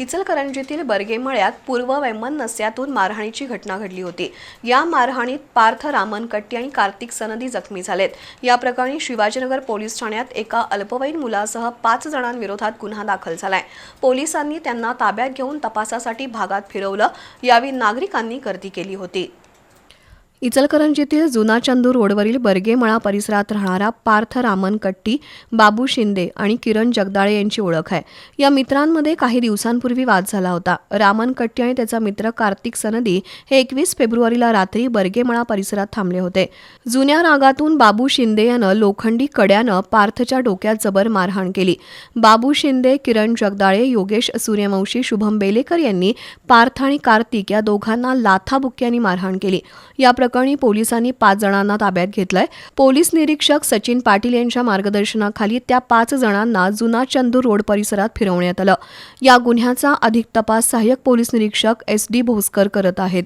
इचलकरंजीतील बर्गेमळ्यात पूर्व वैमनस्यातून मारहाणीची घटना घडली होती. या मारहाणीत पार्थ रामन कट्टी आणि कार्तिक सनदी जखमी झालेत. या प्रकरणी शिवाजीनगर पोलीस ठाण्यात एका अल्पवयीन मुलासह पाच जणांविरोधात गुन्हा दाखल झालाय. पोलिसांनी त्यांना ताब्यात घेऊन तपासासाठी भागात फिरवलं. यावेळी नागरिकांनी गर्दी केली होती. इचलकरंजीतील जुना चंदूर रोडवरील बर्गेमळा परिसरात राहणारा पार्थ रामन कट्टी बाबू शिंदे आणि किरण जगदाळे यांची ओळख आहे. या मित्रांमध्ये काही दिवसांपूर्वी वाद झाला होता. रामन कट्टी आणि त्याचा मित्र कार्तिक सनदी हे एकवीस फेब्रुवारीला रात्री बर्गेमळा परिसरात थांबले होते. जुन्या रागातून बाबू शिंदे यानं लोखंडी कड्यानं पार्थच्या डोक्यात जबर मारहाण केली. बाबू शिंदे किरण जगदाळे योगेश सूर्यवंशी शुभम बेलेकर यांनी पार्थ आणि कार्तिक या दोघांना लाथाबुक्क्यांनी मारहाण केली. या प्रकरणी पोलिसांनी पाच जणांना ताब्यात घेतलंय. पोलीस निरीक्षक सचिन पाटील यांच्या मार्गदर्शनाखाली त्या पाच जणांना जुना चंदूर रोड परिसरात फिरवण्यात आलं. या गुन्ह्याचा अधिक तपास सहाय्यक पोलीस निरीक्षक एस डी भोसकर करत आहेत.